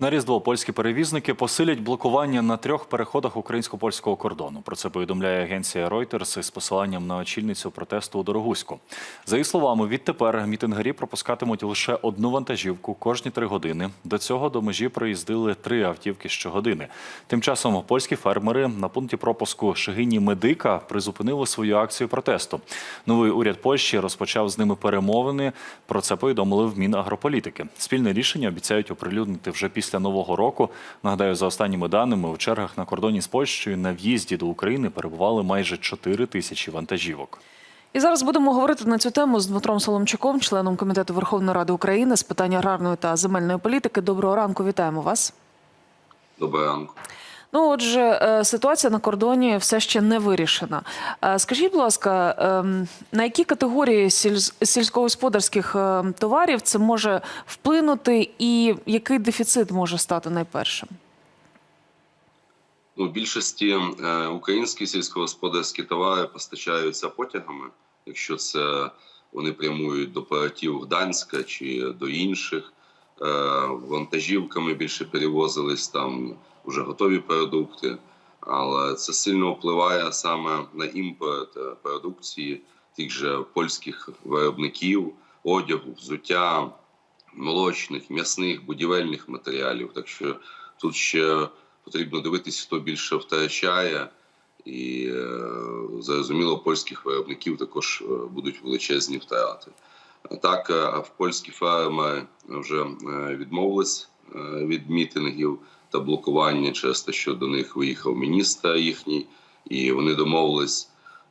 На різдво польські перевізники посилять блокування на трьох переходах українсько-польського кордону. Про це повідомляє агенція Reuters із посиланням на очільницю протесту у Дорогуську. За її словами, відтепер мітингарі пропускатимуть лише одну вантажівку кожні три години. До цього до межі проїздили три автівки щогодини. Тим часом польські фермери на пункті пропуску Шигині Медика призупинили свою акцію протесту. Новий уряд Польщі розпочав з ними перемовини. Про це повідомили в Мінагрополітики. Спільне рішення обіцяють оприлюднити вже після нового року. Нагадаю, за останніми даними у чергах на кордоні з Польщею на в'їзді до України перебували майже 4 тисячі вантажівок. І зараз будемо говорити на цю тему з Дмитром Соломчуком, членом комітету Верховної Ради України з питань аграрної та земельної політики. Доброго ранку, вітаємо вас. Доброго ранку. Ну, отже, е, ситуація на кордоні все ще не вирішена. Е, Скажіть, будь ласка, ем, на які категорії сільсь- сільськогосподарських е, товарів це може вплинути, і який дефіцит може стати найпершим? Ну, в більшості е, українські сільськогосподарські товари постачаються потягами, якщо це вони прямують до поротів Гданська чи до інших. Вантажівками більше перевозились там вже готові продукти, але це сильно впливає саме на імпорт е, продукції тих же польських виробників, одягу, взуття, молочних, м'ясних, будівельних матеріалів. Так що тут ще потрібно дивитися, хто більше втрачає. І е, зрозуміло, польських виробників також е, будуть величезні втрати. Так, в польські фермери вже відмовились від мітингів та блокування те, що до них виїхав міністр їхній, і вони домовились,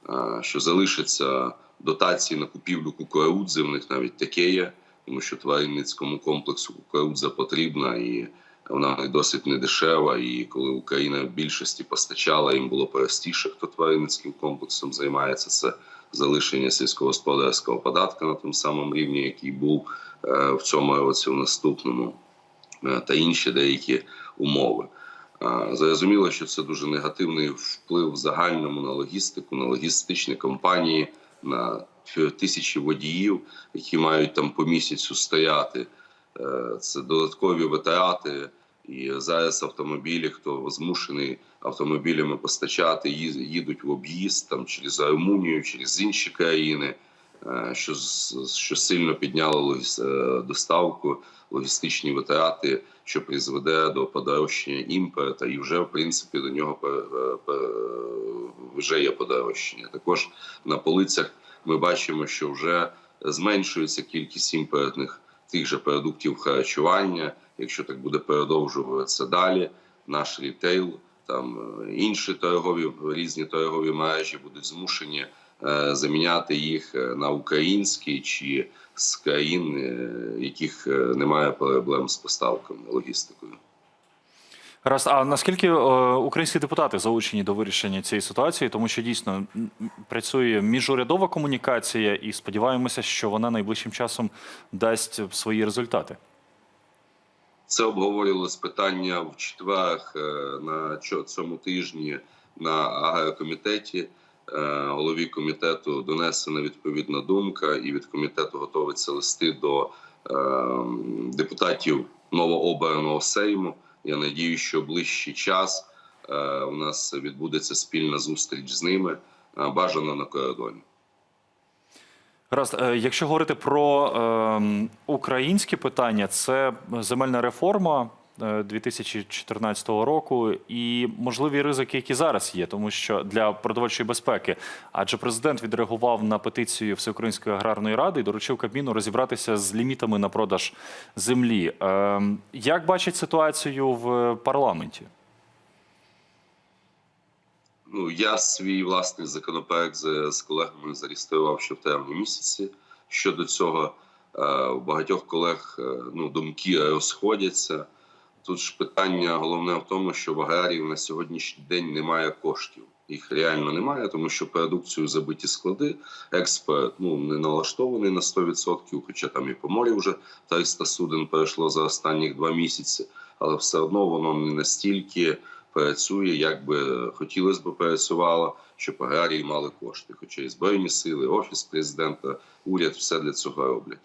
е, що залишаться дотації на купівлю кукурудзи. В них навіть таке є, тому що тваринницькому комплексу кукурудза потрібна і вона досить недешева. І коли Україна в більшості постачала, їм було простіше, хто тваринницьким комплексом займається. Це залишення сільськогосподарського податка на тому самому рівні, який був е, в цьому році, в наступному, е, та інші деякі умови. Е, Зрозуміло, що це дуже негативний вплив в загальному на логістику, на логістичні компанії, на тисячі водіїв, які мають там по місяцю стояти. Е, Це додаткові витрати. І зараз автомобілі, хто змушений автомобілями постачати, їдуть в об'їзд там через Румунію, через інші країни, е, що з- що сильно підняло е, доставку, логістичні витрати, що призведе до подорожчання імпорту, і вже в принципі до нього е, вже є подорожчання. Також на полицях ми бачимо, що вже зменшується кількість імпортних тих же продуктів харчування. Якщо так буде продовжуватися далі, наш рітейл, там е, інші торгові різні торгові мережі будуть змушені е, заміняти їх е, на українські чи з країн, е, яких е, немає проблем з поставками логістикою. Раз, а наскільки е, українські депутати залучені до вирішення цієї ситуації, тому що дійсно працює міжурядова комунікація, і сподіваємося, що вона найближчим часом дасть свої результати. Це обговорювалось питання в четвер е, на цьому тижні на агрокомітеті. Е, Голові комітету донесена відповідна думка, і від комітету готовиться листи до е, депутатів новообраного Сейму. Я надію, що ближчий час е, у нас відбудеться спільна зустріч з ними, бажано на кордоні. Раз, якщо говорити про е, українські питання, це земельна реформа 2014 року і можливі ризики, які зараз є, тому що для продовольчої безпеки, адже президент відреагував на петицію Всеукраїнської аграрної ради і доручив Кабміну розібратися з лімітами на продаж землі. Е, як бачить ситуацію в парламенті? Ну, я свій власний законопроект з, з колегами зареєстрував ще в травні місяці. Щодо цього, е, у багатьох колег е, ну, думки розходяться. Тут ж питання головне в тому, що в аграріїв на сьогоднішній день немає коштів. Їх реально немає, тому що продукцію забиті склади, експорт ну не налаштований на 100%, хоча там і по морі вже 300 суден перейшло за останні два місяці, але все одно воно не настільки працює, як би хотілося б працювало, щоб аграрії мали кошти. Хоча і збройні сили, офіс президента, уряд все для цього роблять.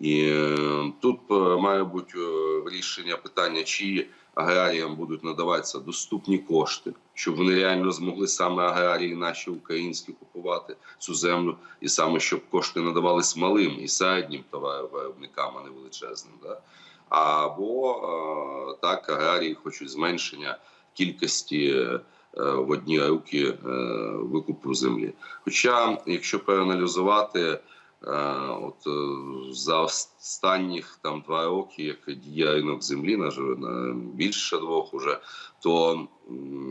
І е, тут е, має бути е, рішення питання, чи аграріям будуть надаватися доступні кошти, щоб вони реально змогли саме аграрії наші українські купувати цю землю, і саме щоб кошти надавались малим і середнім товаровиробникам, а не величезним. Да? Або так аграрії хочуть зменшення кількості в одні руки викупу землі. Хоча, якщо проаналізувати, от е, за останніх там два роки, як діє ринок землі, на більше двох уже, то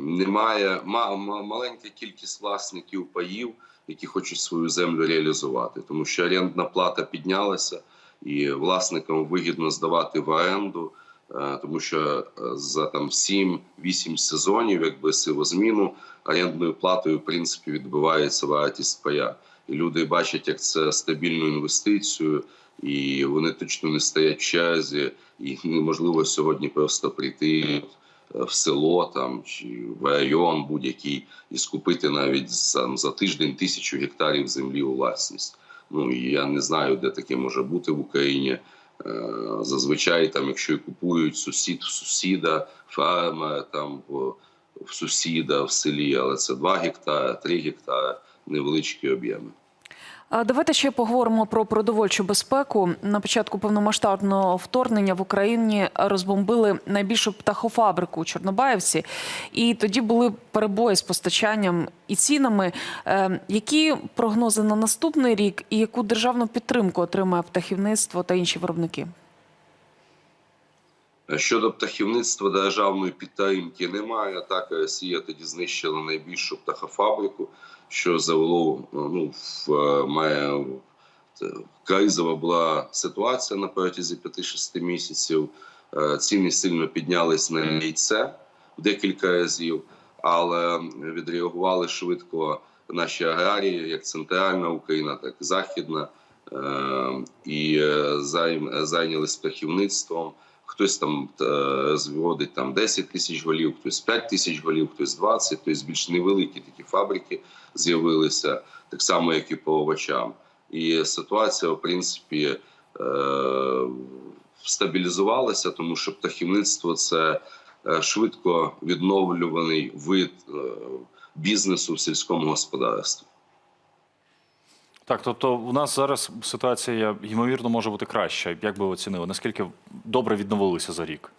немає ма, ма- маленька кількість власників паїв, які хочуть свою землю реалізувати, тому що орендна плата піднялася, і власникам вигідно здавати в оренду. Е, Тому що е, за там 7-8 сезонів, якби сивозміну, орендною платою в принципі відбувається вартість пая. І люди бачать, як це стабільну інвестицію, і вони точно не стоять в черзі, і неможливо сьогодні просто прийти е, в село там чи в район будь-який і скупити навіть за, за тиждень тисячу гектарів землі у власність. Ну і я не знаю, де таке може бути в Україні. Е, Зазвичай, там, якщо і купують сусід сусіда, фермер там в, сусіда в селі, але це 2 гектари, 3 гектари, невеличкі об'єми. Давайте ще поговоримо про продовольчу безпеку. На початку повномасштабного вторгнення в Україні розбомбили найбільшу птахофабрику у Чорнобаївці, і тоді були перебої з постачанням і цінами. Е, Які прогнози на наступний рік і яку державну підтримку отримає птахівництво та інші виробники? Щодо птахівництва державної підтримки немає. Так Росія тоді знищила найбільшу птахофабрику, що завело ну в е, має кризова була ситуація на протязі 5-6 місяців. Е, Ціни сильно піднялись на яйце в декілька разів, але відреагували швидко наші аграрії, як центральна Україна, так і західна, е, і е, зайнялись птахівництвом. Хтось там е, зводить там 10 тисяч голів, хтось 5 тисяч голів, хтось 20, хтось більш невеликі такі фабрики з'явилися, так само, як і по овочам. І ситуація, в принципі, е, стабілізувалася, тому що птахівництво це е, швидко відновлюваний вид бізнесу в сільському господарстві. Так, тобто у нас зараз ситуація ймовірно може бути краща. Як би ви оцінили? Наскільки добре відновилися за рік?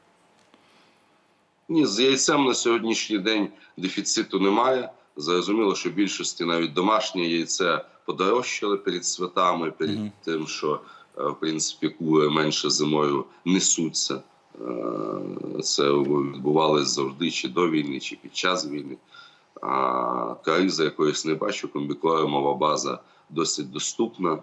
Ні, з яйцем на сьогоднішній день дефіциту немає. Зрозуміло, що в більшості навіть домашнє яйце подорожчали перед святами, перед Мгм. тим, що е, в принципі кури менше зимою несуться. Е, Це відбувалося завжди чи до війни, чи під час війни. А криза якоїсь не бачу, комбікоримова база досить доступна.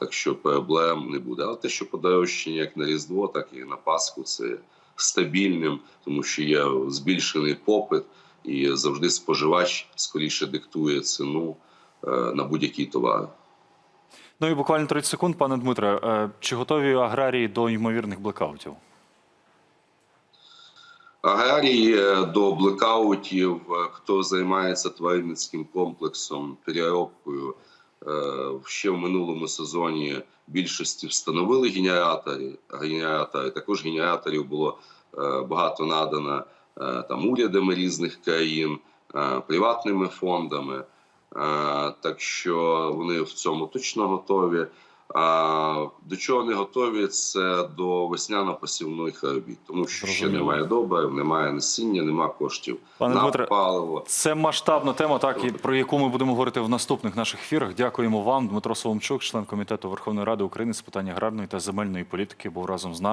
Так що проблем не буде. Але те, що подорожчання як на Різдво, так і на Пасху, це стабільним, тому що є збільшений попит, і завжди споживач скоріше диктує ціну е, на будь-який товар. Ну і буквально 30 секунд, пане Дмитре. Е, Чи готові аграрії до ймовірних блекаутів? Аграрії е, до блекаутів, е, хто займається тваринницьким комплексом, переробкою, е, ще в минулому сезоні більшості встановили генератори. Генератори також генераторів було багато надано там урядами різних країн, приватними фондами. Так що вони в цьому точно готові. А до чого не готові, це до весняно-посівних робіт, тому що ще немає добрив, немає насіння, немає коштів Пане на Дмитре, паливо. Це масштабна тема, так і про яку ми будемо говорити в наступних наших ефірах. Дякуємо вам, Дмитро Соломчук, член комітету Верховної Ради України з питань аграрної та земельної політики, був разом з нами.